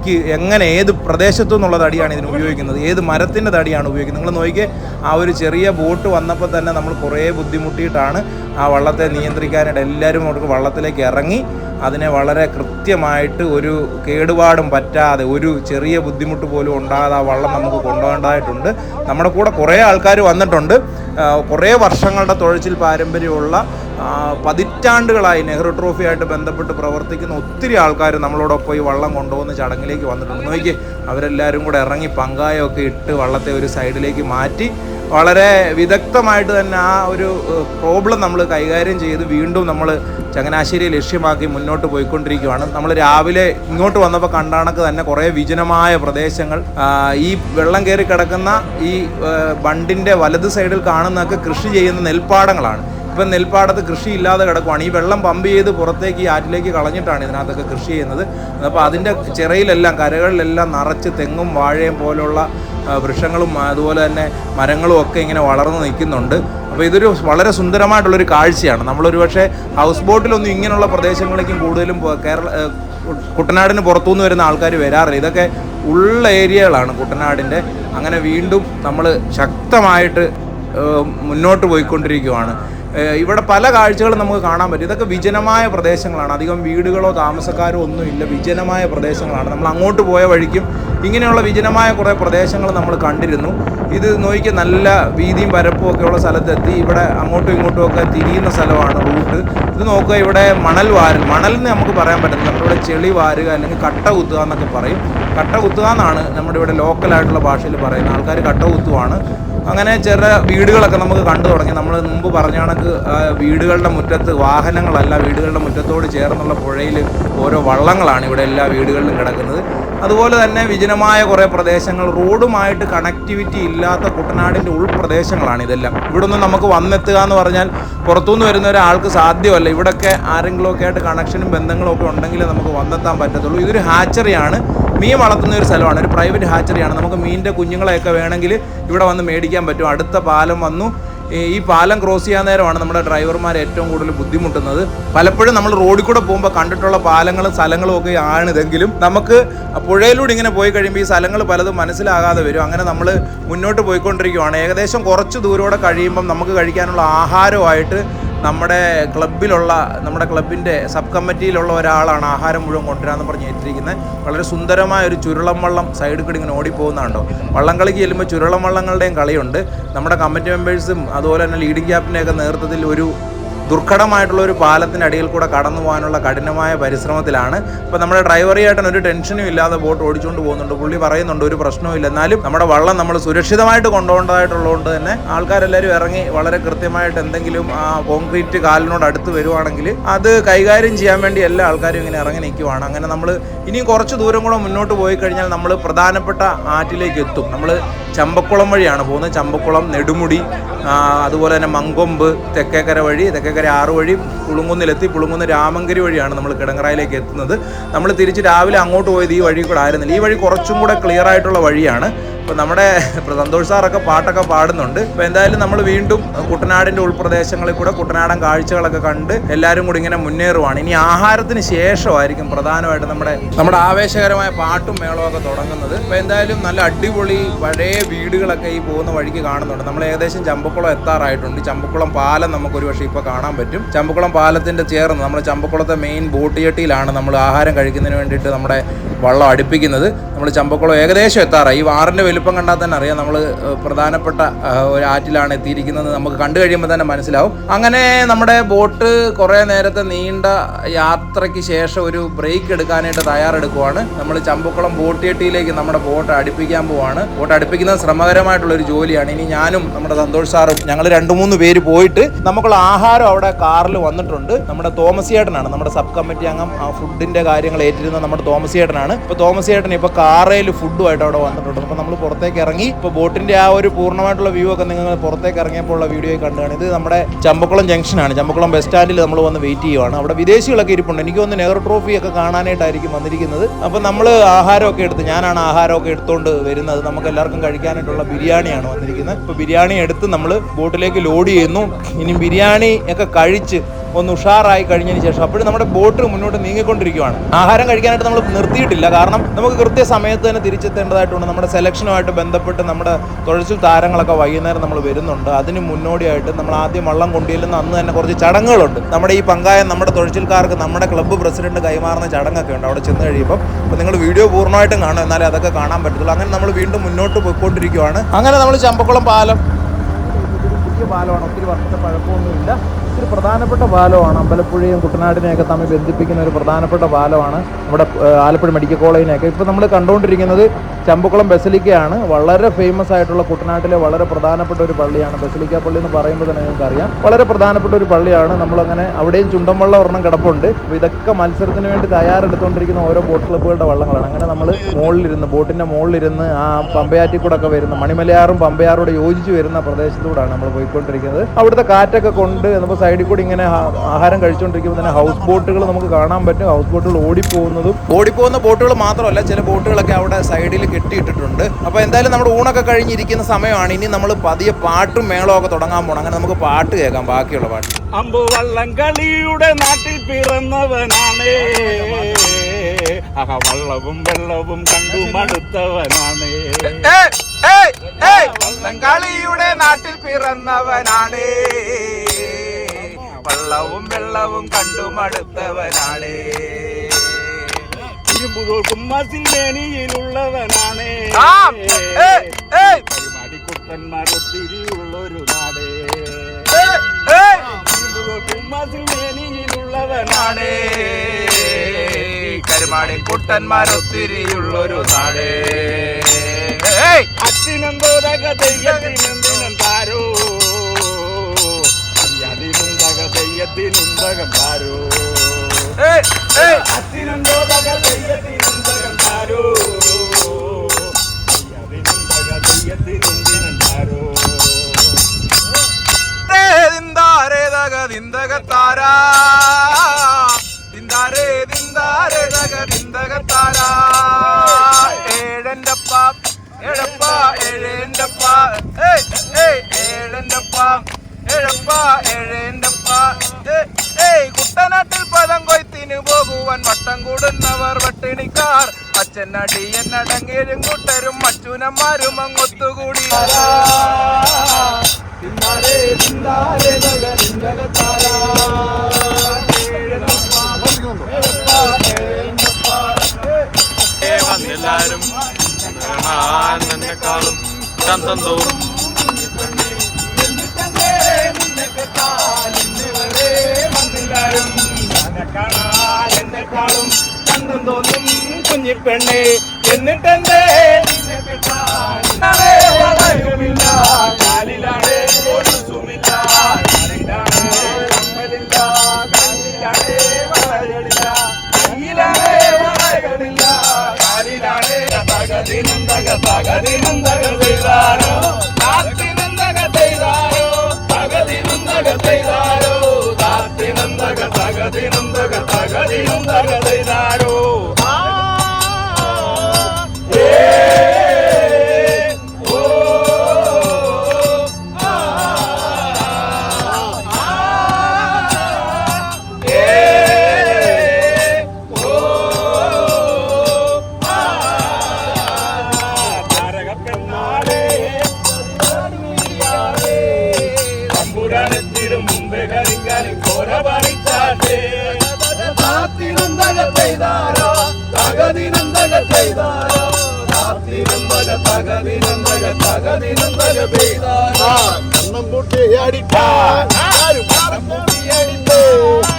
തടിക്ക് എങ്ങനെ ഏത് പ്രദേശത്തു നിന്നുള്ള തടിയാണ് ഇതിന് ഉപയോഗിക്കുന്നത്? ഏത് മരത്തിന്റെ തടിയാണ് ഉപയോഗിക്കുന്നത്? നിങ്ങൾ നോക്കിയേ ആ ഒരു ചെറിയ ബോട്ട് വന്നപ്പോൾ തന്നെ നമ്മൾ കുറേ ബുദ്ധിമുട്ടിയിട്ടാണ് ആ വള്ളത്തെ നിയന്ത്രിക്കാനായിട്ട് എല്ലാവരും അവർക്ക് വള്ളത്തിലേക്ക് ഇറങ്ങി. അതിനെ വളരെ കൃത്യമായിട്ട് ഒരു കേടുപാടും പറ്റാതെ ഒരു ചെറിയ ബുദ്ധിമുട്ട് പോലും ഉണ്ടാകാതെ ആ വള്ളം നമുക്ക് കൊണ്ടുപോകേണ്ടതായിട്ടുണ്ട്. നമ്മുടെ കൂടെ കുറേ ആൾക്കാർ വന്നിട്ടുണ്ട്. കുറേ വർഷങ്ങളുടെ തുഴച്ചിൽ പാരമ്പര്യമുള്ള പതിറ്റാണ്ടുകളായി നെഹ്റു ട്രോഫിയായിട്ട് ബന്ധപ്പെട്ട് പ്രവർത്തിക്കുന്ന ഒത്തിരി ആൾക്കാർ നമ്മളോടൊപ്പം ഈ വള്ളം കൊണ്ടുപോകുന്ന ചടങ്ങിലേക്ക് വന്നിട്ടുണ്ട്. നോക്കി അവരെല്ലാവരും കൂടെ ഇറങ്ങി പങ്കായമൊക്കെ ഇട്ട് വള്ളത്തെ ഒരു സൈഡിലേക്ക് മാറ്റി. വളരെ വിദഗ്ധമായിട്ട് തന്നെ ആ ഒരു പ്രോബ്ലം നമ്മൾ കൈകാര്യം ചെയ്ത് വീണ്ടും നമ്മൾ ചങ്ങനാശ്ശേരി ലക്ഷ്യമാക്കി മുന്നോട്ട് പോയിക്കൊണ്ടിരിക്കുകയാണ് നമ്മൾ രാവിലെ ഇങ്ങോട്ട് വന്നപ്പോൾ കണ്ടാണക്ക് തന്നെ കുറേ വിജനമായ പ്രദേശങ്ങൾ ഈ വെള്ളം കയറി കിടക്കുന്ന ഈ ബണ്ടിന്റെ വലത് സൈഡിൽ കാണുന്നതൊക്കെ കൃഷി ചെയ്യുന്ന നെൽപ്പാടങ്ങളാണ്. ഇപ്പം നെൽപ്പാടത്ത് കൃഷി ഇല്ലാതെ കിടക്കുവാണ്. ഈ വെള്ളം പമ്പ് ചെയ്ത് പുറത്തേക്ക് ഈ ആറ്റിലേക്ക് കളഞ്ഞിട്ടാണ് ഇതിനകത്തൊക്കെ കൃഷി ചെയ്യുന്നത്. അപ്പോൾ അതിന്റെ ചിറയിലെല്ലാം കരകളിലെല്ലാം നിറച്ച് തെങ്ങും വാഴയും പോലുള്ള വൃക്ഷങ്ങളും അതുപോലെ തന്നെ മരങ്ങളും ഒക്കെ ഇങ്ങനെ വളർന്നു നിൽക്കുന്നുണ്ട്. അപ്പോൾ ഇതൊരു വളരെ സുന്ദരമായിട്ടുള്ളൊരു കാഴ്ചയാണ്. നമ്മളൊരു പക്ഷേ ഹൗസ് ബോട്ടിലൊന്നും ഇങ്ങനെയുള്ള പ്രദേശങ്ങളിലേക്കും കൂടുതലും കേരള കുട്ടനാടിന് പുറത്തുനിന്ന് വരുന്ന ആൾക്കാർ വരാറില്ല. ഇതൊക്കെ ഉള്ള ഏരിയകളാണ് കുട്ടനാടിന്റെ. അങ്ങനെ വീണ്ടും നമ്മൾ ശക്തമായിട്ട് മുന്നോട്ട് പോയിക്കൊണ്ടിരിക്കുകയാണ് ഏഹ് ഇവിടെ പല കാഴ്ചകളും നമുക്ക് കാണാൻ പറ്റും. ഇതൊക്കെ വിജനമായ പ്രദേശങ്ങളാണ്. അധികം വീടുകളോ താമസക്കാരോ ഒന്നുമില്ല വിജനമായ പ്രദേശങ്ങളാണ്. നമ്മൾ അങ്ങോട്ട് പോയ വഴിക്കും ഇങ്ങനെയുള്ള വിജനമായ കുറേ പ്രദേശങ്ങൾ നമ്മൾ കണ്ടിരുന്നു. ഇത് നോക്കി നല്ല വീതിയും പരപ്പും ഒക്കെ ഉള്ള സ്ഥലത്തെത്തി. ഇവിടെ അങ്ങോട്ടും ഇങ്ങോട്ടും ഒക്കെ തിരിയുന്ന സ്ഥലമാണ് റൂട്ട്. ഇത് നോക്കുക ഇവിടെ മണൽ വാരൽ മണൽ എന്ന് നമുക്ക് പറയാൻ പറ്റില്ല ഇവിടെ ചെളി വാരുക അല്ലെങ്കിൽ കട്ട കുത്തുക എന്നൊക്കെ പറയും. കട്ട കുത്തുക എന്നാണ് നമ്മുടെ ഇവിടെ ലോക്കലായിട്ടുള്ള ഭാഷയിൽ പറയുന്ന. ആൾക്കാർ കട്ട കുത്തുവാണ്. അങ്ങനെ ചെറിയ വീടുകളൊക്കെ നമുക്ക് കണ്ടു തുടങ്ങി. നമ്മൾ മുമ്പ് പറഞ്ഞ കണക്ക് വീടുകളുടെ മുറ്റത്ത് വാഹനങ്ങളല്ല വീടുകളുടെ മുറ്റത്തോട് ചേർന്നുള്ള പുഴയിൽ ഓരോ വള്ളങ്ങളാണ് ഇവിടെ എല്ലാ വീടുകളിലും കിടക്കുന്നത്. അതുപോലെ തന്നെ വിജനമായ കുറേ പ്രദേശങ്ങൾ റോഡുമായിട്ട് കണക്ടിവിറ്റി ഇല്ലാത്ത കുട്ടനാടിന്റെ ഉൾപ്രദേശങ്ങളാണ് ഇതെല്ലാം. ഇവിടെ ഒന്നും നമുക്ക് വന്നെത്തുക എന്ന് പറഞ്ഞാൽ പുറത്തുനിന്ന് വരുന്ന ഒരാൾക്ക് സാധ്യമല്ല. ഇവിടെയൊക്കെ ആരെങ്കിലുമൊക്കെ ആയിട്ട് കണക്ഷനും ബന്ധങ്ങളും ഒക്കെ ഉണ്ടെങ്കിലേ നമുക്ക് വന്നെത്താൻ പറ്റത്തുള്ളൂ. ഇതൊരു ഹാച്ചറിയാണ് മീൻ വളർത്തുന്ന ഒരു സ്ഥലമാണ്. ഒരു പ്രൈവറ്റ് ഹാച്ചറിയാണ് നമുക്ക് മീനിന്റെ കുഞ്ഞുങ്ങളെയൊക്കെ വേണമെങ്കിൽ ഇവിടെ വന്ന് മേടിക്കാൻ പറ്റും. അടുത്ത പാലം വന്നു. ഈ- പാലം ക്രോസ് ചെയ്യാൻ നേരമാണ് നമ്മുടെ ഡ്രൈവർമാർ ഏറ്റവും കൂടുതൽ ബുദ്ധിമുട്ടുന്നത്. പലപ്പോഴും നമ്മൾ റോഡിൽ കൂടെ പോകുമ്പോൾ കണ്ടിട്ടുള്ള പാലങ്ങളും സ്ഥലങ്ങളും ഒക്കെ ആണിതെങ്കിലും നമുക്ക് പുഴയിലൂടെ ഇങ്ങനെ പോയി കഴിയുമ്പോൾ ഈ സ്ഥലങ്ങൾ പലതും മനസ്സിലാകാതെ വരും. അങ്ങനെ നമ്മൾ മുന്നോട്ട് പോയിക്കൊണ്ടിരിക്കുകയാണ് ഏകദേശം കുറച്ച് ദൂരോടെ കഴിയുമ്പം നമുക്ക് കഴിക്കാനുള്ള ആഹാരമായിട്ട് നമ്മുടെ ക്ലബിലുള്ള നമ്മുടെ ക്ലബിന്റെ സബ് കമ്മിറ്റിയിലുള്ള ഒരാളാണ് ആഹാരം മുഴുവൻ കൊണ്ടുവരാമെന്ന് പറഞ്ഞ് ഏറ്റിരിക്കുന്നത്. വളരെ സുന്ദരമായ ഒരു ചുരുളം വള്ളം സൈഡിൽ കൂടി ഇങ്ങനെ ഓടിപ്പോകുന്നുണ്ടോ വള്ളം കളിക്ക് ചെല്ലുമ്പോൾ ചുരുളം വള്ളങ്ങളുടെയും കളിയുണ്ട്. നമ്മുടെ കമ്മിറ്റി മെമ്പേഴ്സും അതുപോലെ തന്നെ ലീഡിംഗ് ക്യാപ്റ്റനെയൊക്കെ നേതൃത്വത്തിൽ ഒരു ദുർഘടമായിട്ടുള്ള ഒരു പാലത്തിന്റെ അടിയിൽ കൂടെ കടന്നു പോകാനുള്ള കഠിനമായ പരിശ്രമത്തിലാണ്. ഇപ്പോൾ നമ്മുടെ ഡ്രൈവറി ഒരു ടെൻഷനും ഇല്ലാതെ ബോട്ട് ഓടിച്ചുകൊണ്ട് പോകുന്നുണ്ട്. പുള്ളി പറയുന്നുണ്ട് ഒരു പ്രശ്നവും എന്നാലും നമ്മുടെ വള്ളം നമ്മൾ സുരക്ഷിതമായിട്ട് കൊണ്ടുപോകേണ്ടതായിട്ടുള്ളതുകൊണ്ട് തന്നെ ആൾക്കാരെല്ലാവരും ഇറങ്ങി വളരെ കൃത്യമായിട്ട് എന്തെങ്കിലും ആ കോൺക്രീറ്റ് കാലിനോട് അടുത്ത് വരുവാണെങ്കിൽ അത് കൈകാര്യം ചെയ്യാൻ വേണ്ടി എല്ലാ ആൾക്കാരും ഇങ്ങനെ ഇറങ്ങി നിൽക്കുവാണ്. അങ്ങനെ നമ്മൾ ഇനിയും കുറച്ച് ദൂരം കൂടെ മുന്നോട്ട് പോയി കഴിഞ്ഞാൽ നമ്മൾ പ്രധാനപ്പെട്ട ആറ്റിലേക്ക് എത്തും. നമ്മൾ ചമ്പക്കുളം വഴിയാണ് പോകുന്നത്. ചമ്പക്കുളം നെടുമുടി അതുപോലെ തന്നെ മങ്കൊമ്പ് തെക്കേക്കര വഴി തെക്കേക്കര ആറ് വഴി പുളുങ്കുന്നിലെത്തി. പുളുങ്കുന്ന് രാമങ്കരി വഴിയാണ് നമ്മൾ കിടങ്ങറയിലേക്ക് എത്തുന്നത്. നമ്മൾ തിരിച്ച് രാവിലെ അങ്ങോട്ട് പോയത് ഈ വഴി കൂടെ ആയിരുന്നില്ല. ഈ വഴി കുറച്ചും കൂടെ ക്ലിയർ ആയിട്ടുള്ള വഴിയാണ്. അപ്പോൾ നമ്മുടെ സന്തോഷ് സാറൊക്കെ പാട്ടൊക്കെ പാടുന്നുണ്ട്. അപ്പോൾ എന്തായാലും നമ്മൾ വീണ്ടും കുട്ടനാടിന്റെ ഉൾപ്രദേശങ്ങളിൽ കൂടെ കുട്ടനാടൻ കാഴ്ചകളൊക്കെ കണ്ട് എല്ലാവരും കൂടി ഇങ്ങനെ മുന്നേറുവാണ്. ഇനി ആഹാരത്തിന് ശേഷമായിരിക്കും പ്രധാനമായിട്ട് നമ്മുടെ നമ്മുടെ ആവേശകരമായ പാട്ടും മേളവും ഒക്കെ തുടങ്ങുന്നത്. അപ്പോൾ എന്തായാലും നല്ല അടിപൊളി പഴയ വീടുകളൊക്കെ ഈ പോകുന്ന വഴിക്ക് കാണുന്നുണ്ട്. നമ്മൾ ഏകദേശം ചമ്പക്കുളം എത്താറായിട്ടുണ്ട്. ചമ്പക്കുളം പാലം നമുക്ക് ഒരു പക്ഷേ ഇപ്പോൾ കാണാൻ പറ്റും. ചമ്പക്കുളം പാലത്തിന്റെ ചേർന്ന് നമ്മൾ ചമ്പക്കുളത്തെ മെയിൻ ബോട്ട് നമ്മൾ ആഹാരം കഴിക്കുന്നതിന് വേണ്ടിയിട്ട് നമ്മുടെ വള്ളം അടുപ്പിക്കുന്നത്. നമ്മൾ ചമ്പക്കുളം ഏകദേശം എത്താറായി. ഈ വാറിന്റെ വലുപ്പം കണ്ടാൽ തന്നെ അറിയാം നമ്മൾ പ്രധാനപ്പെട്ട ഒരു ആറ്റിലാണ് എത്തിയിരിക്കുന്നത് നമുക്ക് കണ്ടു കഴിയുമ്പോൾ തന്നെ മനസ്സിലാവും. അങ്ങനെ നമ്മുടെ ബോട്ട് കുറേ നേരത്തെ നീണ്ട യാത്രയ്ക്ക് ശേഷം ഒരു ബ്രേക്ക് എടുക്കാനായിട്ട് തയ്യാറെടുക്കുവാണ്. നമ്മൾ ചമ്പക്കുളം ബോട്ടിയട്ടിയിലേക്ക് നമ്മുടെ ബോട്ട് അടുപ്പിക്കാൻ പോവാണ്. ബോട്ട് അടുപ്പിക്കുന്നത് ശ്രമകരമായിട്ടുള്ള ഒരു ജോലിയാണ്. ഇനി ഞാനും നമ്മുടെ സന്തോഷ് സാറും ഞങ്ങൾ രണ്ട് മൂന്ന് പേര് പോയിട്ട് നമുക്കുള്ള ആഹാരം അവിടെ കാറിൽ വന്നിട്ടുണ്ട്. നമ്മുടെ തോമസ് ചേട്ടനാണ് നമ്മുടെ സബ് കമ്മിറ്റി അംഗം. ആ ഫുഡിന്റെ കാര്യങ്ങൾ ഏറ്റിരുന്ന നമ്മുടെ തോമസ് ചേട്ടനാണ്. ഇപ്പൊ തോമസ് ചേട്ടൻ ഇപ്പൊ കാറയിൽ ഫുഡുമായിട്ട് അവിടെ വന്നിട്ടുണ്ട്. അപ്പൊ നമ്മൾ പുറത്തേക്ക് ഇറങ്ങി ഇപ്പൊ ബോട്ടിന്റെ ആ ഒരു പൂർണമായിട്ടുള്ള വ്യൂ ഒക്കെ നിങ്ങൾ പുറത്തേക്ക് ഇറങ്ങിയപ്പോൾ ഉള്ള വീഡിയോ കണ്ടാണ് ഇത് നമ്മുടെ ചമ്പക്കുളം ജംഗ്ഷനാണ് ചമ്പക്കുളം ബസ് സ്റ്റാൻഡിൽ നമ്മൾ വന്ന് വെയിറ്റ് ചെയ്യുവാണ്. അവിടെ വിദേശികളൊക്കെ ഇരിപ്പുണ്ട്. എനിക്ക് തോന്നുന്നു നെഹ്റു ട്രോഫി ഒക്കെ കാണാനായിട്ടായിരിക്കും വന്നിരിക്കുന്നത്. അപ്പൊ നമ്മൾ ആഹാരമൊക്കെ എടുത്ത് ഞാനാണ് ആഹാരമൊക്കെ എടുത്തുകൊണ്ട് വരുന്നത്. നമുക്ക് എല്ലാവർക്കും കഴിക്കാനായിട്ടുള്ള ബിരിയാണിയാണ് വന്നിരിക്കുന്നത്. ഇപ്പൊ ബിരിയാണി എടുത്ത് നമ്മൾ ബോട്ടിലേക്ക് ലോഡ് ചെയ്യുന്നു. ഇനി ബിരിയാണി ഒക്കെ കഴിച്ച് ഒന്ന് ഉഷാറായി കഴിഞ്ഞതിന് ശേഷം അപ്പോഴും നമ്മുടെ ബോട്ട് മുന്നോട്ട് നീങ്ങിക്കൊണ്ടിരിക്കുകയാണ് ആഹാരം കഴിക്കാനായിട്ട് നമ്മൾ നിർത്തിയിട്ടില്ല. കാരണം നമുക്ക് കൃത്യ കൃത്യസമയത്ത് തന്നെ തിരിച്ചെത്തേണ്ടതായിട്ടുണ്ട്. നമ്മുടെ സെലക്ഷനുമായിട്ട് ബന്ധപ്പെട്ട് നമ്മുടെ തുഴച്ചിൽ താരങ്ങളൊക്കെ വൈകുന്നേരം നമ്മൾ വരുന്നുണ്ട്. അതിന് മുന്നോടിയായിട്ട് നമ്മൾ ആദ്യം വള്ളം കൊണ്ടുചെല്ലുന്ന അന്ന് തന്നെ കുറച്ച് ചടങ്ങുകളുണ്ട്. നമ്മുടെ ഈ പങ്കായം നമ്മുടെ തുഴച്ചിൽക്കാർക്ക് നമ്മുടെ ക്ലബ്ബ് പ്രസിഡന്റ് കൈമാറുന്ന ചടങ്ങൊക്കെ ഉണ്ട്. അവിടെ ചെന്ന് കഴിയുമ്പോൾ അപ്പോൾ നിങ്ങൾ വീഡിയോ പൂർണമായിട്ടും കാണും. എന്നാലേ അതൊക്കെ കാണാൻ പറ്റത്തുള്ളൂ. അങ്ങനെ നമ്മൾ വീണ്ടും മുന്നോട്ട് പോയിക്കൊണ്ടിരിക്കുകയാണ് അങ്ങനെ നമ്മൾ ചമ്പക്കുളം പാലം. പുതിയ പാലമാണ്. ഒത്തിരി വർഷത്തെ പഴക്കമൊന്നുമില്ല. പ്രധാനപ്പെട്ട പാലമാണ് അമ്പലപ്പുഴയും കുട്ടനാടിനെയൊക്കെ തമ്മിൽ ബന്ധിപ്പിക്കുന്ന ഒരു പ്രധാനപ്പെട്ട പാലമാണ് നമ്മുടെ ആലപ്പുഴ മെഡിക്കൽ കോളേജിനെയൊക്കെ. ഇപ്പോൾ നമ്മൾ കണ്ടുകൊണ്ടിരിക്കുന്നത് ചമ്പക്കുളം ബസലിക്കയാണ്. വളരെ ഫേമസ് ആയിട്ടുള്ള കുട്ടനാട്ടിലെ വളരെ പ്രധാനപ്പെട്ട ഒരു പള്ളിയാണ്. ബസലിക്ക പള്ളി എന്ന് പറയുമ്പോൾ തന്നെ നിങ്ങൾക്ക് അറിയാം വളരെ പ്രധാനപ്പെട്ട ഒരു പള്ളിയാണ്. നമ്മളങ്ങനെ അവിടെയും ചുണ്ടൻവള്ളം ഒരെണ്ണം കിടപ്പുണ്ട്. അപ്പോൾ ഇതൊക്കെ മത്സരത്തിന് വേണ്ടി തയ്യാറെടുത്തുകൊണ്ടിരിക്കുന്ന ഓരോ ബോട്ട് ക്ലബ്ബുകളുടെ വള്ളങ്ങളാണ്. അങ്ങനെ നമ്മൾ മുകളിലിരുന്ന് ബോട്ടിന്റെ മുകളിലിരുന്ന് ആ പമ്പയാറ്റിക്കൂടെ ഒക്കെ വരുന്ന മണിമലയാറും പമ്പയാറോട് യോജിച്ച് വരുന്ന പ്രദേശത്തൂടാണ് നമ്മൾ പോയിക്കൊണ്ടിരിക്കുന്നത്. അവിടുത്തെ കാറ്റൊക്കെ കൊണ്ട് നമുക്ക് സൈഡിൽ കൂടി ഇങ്ങനെ ആഹാരം കഴിച്ചുകൊണ്ടിരിക്കുമ്പോൾ തന്നെ ഹൗസ് ബോട്ടുകൾ നമുക്ക് കാണാൻ പറ്റും. ഹൗസ് ബോട്ടുകൾ ഓടിപ്പോകുന്നതും ഓടിപ്പോകുന്ന ബോട്ടുകൾ മാത്രമല്ല ചില ബോട്ടുകളൊക്കെ അവിടെ സൈഡിൽ കെട്ടിയിട്ടിട്ടുണ്ട്. അപ്പോൾ എന്തായാലും നമ്മുടെ ഊണൊക്കെ കഴിഞ്ഞിരിക്കുന്ന സമയമാണ്. ഇനി നമ്മൾ പതിയെ പാട്ടും മേളവും ഒക്കെ തുടങ്ങാൻ പോകണം അങ്ങനെ നമുക്ക് പാട്ട് കേൾക്കാം. ബാക്കിയുള്ള പാട്ട്. അമ്പു വള്ളംകളിയുടെ നാട്ടിൽ പിറന്നവനാണ്. വള്ളവും വെള്ളവും കണ്ടു മടുത്തവനാണ്. ഏയ്, ഏയ്, ഏയ്, ബംഗാളിയുടെ നാട്ടിൽ പിറന്നവനാണ്. വള്ളവും വെള്ളവും കണ്ടു മടുത്തവനാണ്. ഇരുമ്പുതോൽക്കും മസിൽ മേനിയിലുള്ളവനാണ് ഒത്തിരിയുള്ളൊരു നാട്. ഇരുമ്പുതോൽക്കും മസിൽ മേനിയിലുള്ളവനാണ് കരുമാടി കുട്ടന്മാരൊത്തിരിയുള്ളൊരു നാടേ. ഏയ്, അച്ഛനെന്തോതക തെയ്യത്തിനെന്തിനും താരോ. ഏയ്, ഏയ്, അച്ഛനെന്തോതക തെയ്യത്തിനുന്തകം താരോ. താരോ ദേ ദിന്താരേ ദഗ ദിന്തകത്താരാ. ദിന്താരേ ദിന്താരേ ദഗ ദിന്തകത്താരാ. ഏഴന്റപ്പ, ഏഴപ്പ, ഏഴേന്റപ്പ. ഏഴന്റപ്പ, ഏഴപ്പ, ഏഴേന്റപ്പ. ഏയ്, ഏയ്, കുട്ടനാട്ടിൽ പോകുവൻ വട്ടം കൂടുന്നവർ വട്ടിണിക്കാർ. അച്ഛൻ അടിയൻ അടങ്ങിയും കൂട്ടരും അച്ഛനന്മാരും അങ്ങൊത്തുകൂടി. കാണാൻ എന്നെക്കാളും എന്നെക്കാളും ചന്തം തോന്നും കുഞ്ഞിപ്പെണ്ണെ. എന്നിട്ടെന്തേ? വളരുമില്ല. തക കണ്ണം പൂട്ടി അടിക്കാൻ ആരും പൂട്ടിയടിപ്പോ മരക്കരങ്ങളുണ്ട്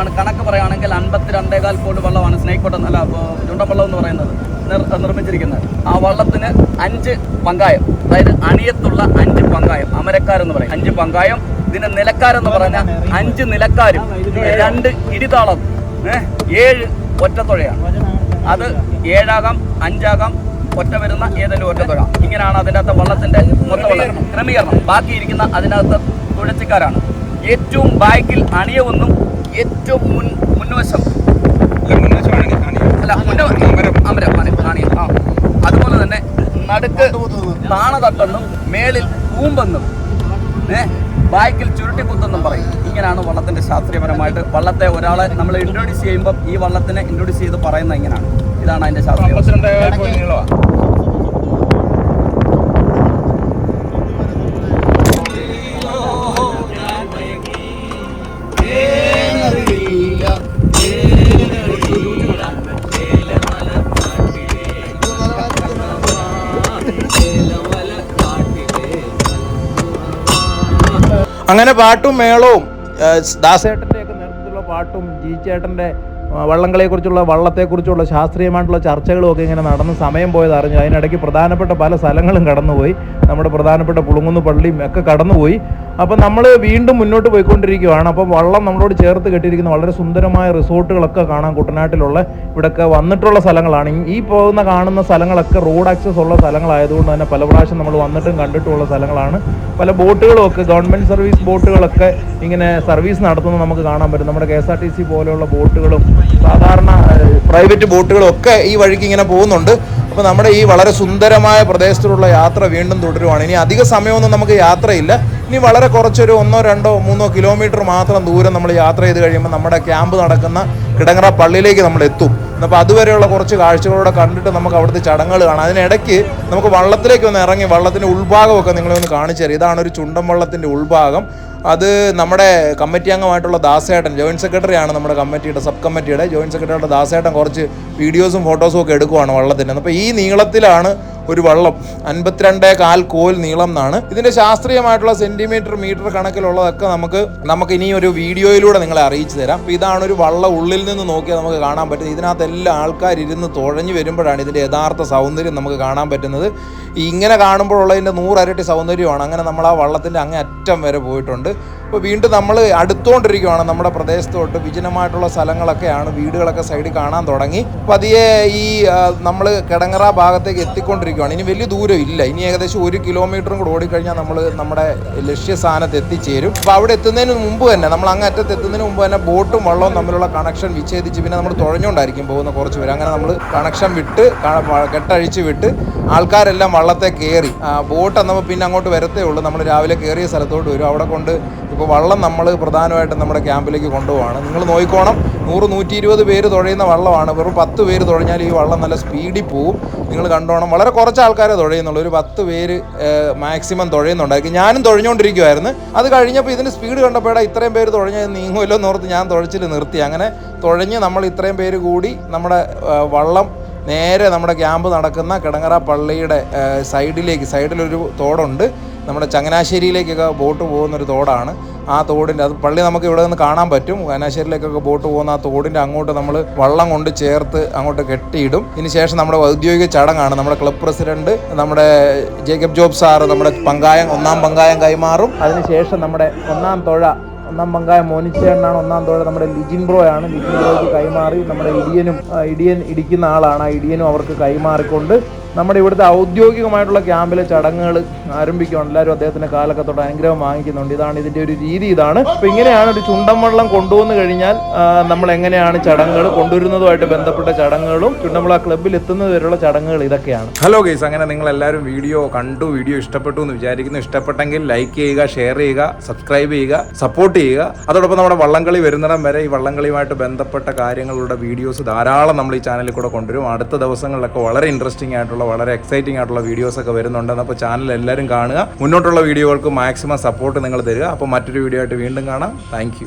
വള്ളമാണ്. കണക്ക് പറയുകയാണെങ്കിൽ അൻപത്തിരണ്ടേകാൽ കോടി വള്ളമാണ് സ്നേഹിക്കോട്ടം അല്ല അപ്പോൾ ചുണ്ടൻവള്ളം എന്ന് പറയുന്നത് നിർ നിർമ്മിച്ചിരിക്കുന്നത്. ആ വള്ളത്തിന് അഞ്ച് പങ്കായം. അതായത് അണിയത്തുള്ള അഞ്ച് പങ്കായം. അമരക്കാരെന്ന് പറയും. അഞ്ച് പങ്കായം. ഇതിന് നിലക്കാരെന്ന് പറഞ്ഞ അഞ്ച് നിലക്കാരും രണ്ട് ഇടിതാളം ഏഴ് ഒറ്റത്തുഴയാണ്. അത് ഏഴാകാം അഞ്ചാകാം ഒറ്റ വരുന്ന ഏതെങ്കിലും ഒറ്റത്തുഴ. ഇങ്ങനെയാണ് അതിന്റെ അകത്ത് വള്ളത്തിന്റെ ക്രമീകരണം. ബാക്കിയിരിക്കുന്ന അതിനകത്ത് തുഴച്ചിക്കാരാണ്. ഏറ്റവും ബാക്കിൽ അണിയവെന്നും ഏറ്റവും മുൻ മുൻവശം. അല്ല അമരം അമരം ആ. അതുപോലെ തന്നെ നടുക്ക് താണതട്ടെന്നും മേളിൽ കൂമ്പെന്നും ഏ ബാക്കിൽ ചുരുട്ടി കുത്തെന്നും പറയും. ഇങ്ങനെയാണ് വള്ളത്തിന്റെ ശാസ്ത്രീയപരമായിട്ട് വള്ളത്തെ ഒരാളെ നമ്മൾ ഇൻട്രൊഡ്യൂസ് ചെയ്യുമ്പോൾ ഈ വള്ളത്തിനെ ഇൻട്രൊഡ്യൂസ് ചെയ്ത് പറയുന്നത് ഇങ്ങനെയാണ്. ഇതാണ് അതിന്റെ ശാസ്ത്രീയ അങ്ങനെ പാട്ടും മേളവും ദാസേട്ടന്റെയൊക്കെ നേതൃത്വത്തിലുള്ള പാട്ടും ജി ചേട്ടന്റെ വള്ളംകളിയെക്കുറിച്ചുള്ള വള്ളത്തെക്കുറിച്ചുള്ള ശാസ്ത്രീയമായിട്ടുള്ള ചർച്ചകളും ഒക്കെ ഇങ്ങനെ നടന്ന് സമയം പോയത് അറിഞ്ഞു. അതിനിടയ്ക്ക് പ്രധാനപ്പെട്ട പല സ്ഥലങ്ങളും കടന്നുപോയി. നമ്മുടെ പ്രധാനപ്പെട്ട പുളുങ്ങുന്ന് പള്ളിയും ഒക്കെ കടന്നുപോയി. അപ്പം നമ്മൾ വീണ്ടും മുന്നോട്ട് പോയിക്കൊണ്ടിരിക്കുകയാണ്. അപ്പം വള്ളം നമ്മളോട് ചേർത്ത് കെട്ടിയിരിക്കുന്ന വളരെ സുന്ദരമായ റിസോർട്ടുകളൊക്കെ കാണാം കുട്ടനാട്ടിലുള്ള ഇവിടെയൊക്കെ വന്നിട്ടുള്ള സ്ഥലങ്ങളാണ്. ഈ പോകുന്ന കാണുന്ന സ്ഥലങ്ങളൊക്കെ റോഡ് ആക്സസ് ഉള്ള സ്ഥലങ്ങളായതുകൊണ്ട് തന്നെ പല പ്രാവശ്യം നമ്മൾ വന്നിട്ടും കണ്ടിട്ടുള്ള സ്ഥലങ്ങളാണ്. പല ബോട്ടുകളും ഒക്കെ ഗവൺമെന്റ് സർവീസ് ബോട്ടുകളൊക്കെ ഇങ്ങനെ സർവീസ് നടത്തുന്നത് നമുക്ക് കാണാൻ പറ്റും. നമ്മുടെ K S R T C പോലെയുള്ള ബോട്ടുകളും സാധാരണ പ്രൈവറ്റ് ബോട്ടുകളൊക്കെ ഈ വഴിക്ക് ഇങ്ങനെ പോകുന്നുണ്ട്. അപ്പോൾ നമ്മുടെ ഈ വളരെ സുന്ദരമായ പ്രദേശത്തിലുള്ള യാത്ര വീണ്ടും തുടരുവാണ്. ഇനി അധിക സമയമൊന്നും നമുക്ക് യാത്രയില്ല. ഇനി വളരെ കുറച്ചൊരു ഒന്നോ രണ്ടോ മൂന്നോ കിലോമീറ്റർ മാത്രം ദൂരം നമ്മൾ യാത്ര ചെയ്ത് കഴിയുമ്പോൾ നമ്മുടെ ക്യാമ്പ് നടക്കുന്ന കിടങ്ങറ പള്ളിയിലേക്ക് നമ്മൾ എത്തും. അപ്പോൾ അതുവരെയുള്ള കുറച്ച് കാഴ്ചകളൂടെ കണ്ടിട്ട് നമുക്ക് അവിടുത്തെ ചടങ്ങുകൾ കാണാം. അതിനിടയ്ക്ക് നമുക്ക് വള്ളത്തിലേക്ക് ഒന്ന് ഇറങ്ങി വള്ളത്തിന്റെ ഉൾഭാഗമൊക്കെ നിങ്ങളെ ഒന്ന് കാണിച്ചു തരാം. ഇതാണ് ഒരു ചുണ്ടൻ വള്ളത്തിന്റെ ഉൾഭാഗം. അത് നമ്മുടെ കമ്മിറ്റി അംഗമായിട്ടുള്ള ദാസേട്ടൻ ജോയിന്റ് സെക്രട്ടറി ആണ് നമ്മുടെ കമ്മിറ്റിയുടെ സബ് കമ്മിറ്റിയുടെ ജോയിന്റ് സെക്രട്ടറിയുടെ ദാസേട്ടൻ കുറച്ച് വീഡിയോസും ഫോട്ടോസും ഒക്കെ എടുക്കുവാണ് വള്ളത്തിന്റെ അപ്പോൾ ഈ നീളത്തിലാണ് ഒരു വള്ളം. അൻപത്തിരണ്ടേ കാൽ കോൽ നീളം എന്നാണ്. ഇതിന്റെ ശാസ്ത്രീയമായിട്ടുള്ള സെന്റിമീറ്റർ മീറ്റർ കണക്കിലുള്ളതൊക്കെ നമുക്ക് നമുക്ക് ഇനി ഒരു വീഡിയോയിലൂടെ നിങ്ങളെ അറിയിച്ചു തരാം. അപ്പോൾ ഇതാണ് ഒരു വള്ളം ഉള്ളിൽ നിന്ന് നോക്കിയാൽ നമുക്ക് കാണാൻ പറ്റുന്നത് ഇതിനകത്ത് എല്ലാ ആൾക്കാരിരുന്ന് തുഴഞ്ഞു വരുമ്പോഴാണ് ഇതിന്റെ യഥാർത്ഥ സൗന്ദര്യം നമുക്ക് കാണാൻ പറ്റുന്നത്. ഇങ്ങനെ കാണുമ്പോഴുള്ളതിന്റെ നൂറരട്ടി സൗന്ദര്യമാണ്. അങ്ങനെ നമ്മൾ ആ വള്ളത്തിന്റെ അങ്ങേ അറ്റം വരെ പോയിട്ടുണ്ട്. അപ്പോൾ വീണ്ടും നമ്മൾ അടുത്തുകൊണ്ടിരിക്കുകയാണ് നമ്മുടെ പ്രദേശത്തോട്ട്. വിജനമായിട്ടുള്ള സ്ഥലങ്ങളൊക്കെയാണ് വീടുകളൊക്കെ സൈഡിൽ കാണാൻ തുടങ്ങി. പതിയെ ഈ നമ്മൾ കിടങ്ങറ ഭാഗത്തേക്ക് എത്തിക്കൊണ്ടിരിക്കുകയാണ് ഇനി വലിയ ദൂരം ഇല്ല. ഇനി ഏകദേശം ഒരു കിലോമീറ്ററും കൂടെ ഓടിക്കഴിഞ്ഞാൽ നമ്മൾ നമ്മുടെ ലക്ഷ്യസ്ഥാനത്ത് എത്തിച്ചേരും. അപ്പോൾ അവിടെ എത്തുന്നതിന് മുമ്പ് തന്നെ നമ്മൾ അങ്ങ് അറ്റത്ത് എത്തുന്നതിന് മുമ്പ് തന്നെ ബോട്ടും വള്ളവും തമ്മിലുള്ള കണക്ഷൻ വിച്ഛേദിച്ച് പിന്നെ നമ്മൾ തുഴഞ്ഞുകൊണ്ടായിരിക്കും പോകുന്ന കുറച്ച് പേര്. അങ്ങനെ നമ്മൾ കണക്ഷൻ വിട്ട് കെട്ടഴിച്ച് വിട്ട് ആൾക്കാരെല്ലാം വള്ളത്തെ കയറി ബോട്ട് എന്നപ്പോൾ പിന്നെ അങ്ങോട്ട് വരത്തേ ഉള്ളൂ. നമ്മൾ രാവിലെ കയറിയ സ്ഥലത്തോട്ട് വരും. അവിടെ കൊണ്ട് ഇപ്പോൾ വള്ളം നമ്മൾ പ്രധാനമായിട്ടും നമ്മുടെ ക്യാമ്പിലേക്ക് കൊണ്ടുപോവാണ്. നിങ്ങൾ നോക്കിക്കോണം. നൂറ് നൂറ്റി ഇരുപത് പേര് തുഴയുന്ന വള്ളമാണ്. വെറും പത്ത് പേര് തുഴഞ്ഞാൽ ഈ വള്ളം നല്ല സ്പീഡിൽ പോവും. നിങ്ങൾ കണ്ടോണം. വളരെ കുറച്ച് ആൾക്കാരെ തുഴയുന്നുള്ളൂ. ഒരു പത്ത് പേര് മാക്സിമം തുഴയുന്നുണ്ടായിരിക്കും ഞാനും തുഴഞ്ഞുകൊണ്ടിരിക്കുമായിരുന്നു അത് കഴിഞ്ഞപ്പോൾ ഇതിന്റെ സ്പീഡ് കണ്ടപ്പോഴാ ഇത്രയും പേര് തുഴഞ്ഞ് നീങ്ങുമല്ലോ എന്നോർത്ത് ഞാൻ തുഴച്ചിൽ നിർത്തി. അങ്ങനെ തുഴഞ്ഞ് നമ്മൾ ഇത്രയും പേര് കൂടി നമ്മുടെ വള്ളം നേരെ നമ്മുടെ ക്യാമ്പ് നടക്കുന്ന കിടങ്ങറ പള്ളിയുടെ സൈഡിലേക്ക് സൈഡിലൊരു തോടുണ്ട്. നമ്മുടെ ചങ്ങനാശ്ശേരിയിലേക്കൊക്കെ ബോട്ട് പോകുന്ന ഒരു തോടാണ്. ആ തോടിന്റെ അത് പള്ളി നമുക്ക് ഇവിടെ നിന്ന് കാണാൻ പറ്റും. ചങ്ങനാശ്ശേരിയിലേക്കൊക്കെ ബോട്ട് പോകുന്ന ആ തോടിന്റെ അങ്ങോട്ട് നമ്മൾ വള്ളം കൊണ്ട് ചേർത്ത് അങ്ങോട്ട് കെട്ടിയിടും. ഇതിന് ശേഷം നമ്മുടെ ഔദ്യോഗിക ചടങ്ങാണ്. നമ്മുടെ ക്ലബ് പ്രസിഡന്റ് നമ്മുടെ ജേക്കബ് ജോബ് സാറ് നമ്മുടെ പങ്കായം ഒന്നാം പങ്കായം കൈമാറും. അതിനുശേഷം നമ്മുടെ ഒന്നാം തൊഴ ഒന്നാം പങ്കായ മോനിച്ചേട്ടനാണ് ഒന്നാം തോടെ നമ്മുടെ ലിജിൻ ബ്രോ ആണ് ലിജിൻ ബ്രോയ്ക്ക് കൈമാറി. നമ്മുടെ ഇടിയനും ഇടിയൻ ഇടിക്കുന്ന ആളാണ്. ആ ഇടിയനും അവർക്ക് കൈമാറിക്കൊണ്ട് നമ്മുടെ ഇവിടുത്തെ ഔദ്യോഗികമായിട്ടുള്ള ക്യാമ്പിലെ ചടങ്ങുകൾ ആരംഭിക്കുകയാണ് എല്ലാവരും അദ്ദേഹത്തിന്റെ കാലൊക്കെ തൊട്ട് അനുഗ്രഹം വാങ്ങിക്കുന്നുണ്ട്. ഇതാണ് ഇതിന്റെ ഒരു രീതി ഇതാണ്. അപ്പൊ ഇങ്ങനെയാണ് ഒരു ചുണ്ടൻ വള്ളം കൊണ്ടുവന്നു കഴിഞ്ഞാൽ നമ്മൾ എങ്ങനെയാണ് ചടങ്ങുകൾ കൊണ്ടുവരുന്നതുമായിട്ട് ബന്ധപ്പെട്ട ചടങ്ങുകളും ചുണ്ടമ്പള ക്ലബ്ബിൽ എത്തുന്നത് വരെയുള്ള ചടങ്ങുകൾ ഇതൊക്കെയാണ്. ഹലോ ഗൈസ് അങ്ങനെ നിങ്ങൾ എല്ലാവരും വീഡിയോ കണ്ടു വീഡിയോ ഇഷ്ടപ്പെട്ടു എന്ന് വിചാരിക്കുന്നു. ഇഷ്ടപ്പെട്ടെങ്കിൽ ലൈക്ക് ചെയ്യുക ഷെയർ ചെയ്യുക സബ്സ്ക്രൈബ് ചെയ്യുക സപ്പോർട്ട് ചെയ്യുക. അതോടൊപ്പം നമ്മുടെ വള്ളംകളി വരുന്നിടം വരെ ഈ വള്ളംകളിയുമായിട്ട് ബന്ധപ്പെട്ട കാര്യങ്ങളുടെ വീഡിയോസ് ധാരാളം നമ്മൾ ഈ ചാനലിൽ കൂടെ കൊണ്ടുവരും. അടുത്ത ദിവസങ്ങളിലൊക്കെ വളരെ ഇൻട്രസ്റ്റിംഗ് ആയിട്ടുള്ള വളരെ എക്സൈറ്റിംഗ് ആയിട്ടുള്ള വീഡിയോസ് ഒക്കെ വരുന്നുണ്ട് അപ്പോൾ ചാനൽ എല്ലാവരും കാണുക. മുന്നോട്ടുള്ള വീഡിയോകൾക്ക് മാക്സിമം സപ്പോർട്ട് നിങ്ങൾ തരിക. അപ്പോൾ മറ്റൊരു വീഡിയോ ആയിട്ട് വീണ്ടും കാണാം. താങ്ക്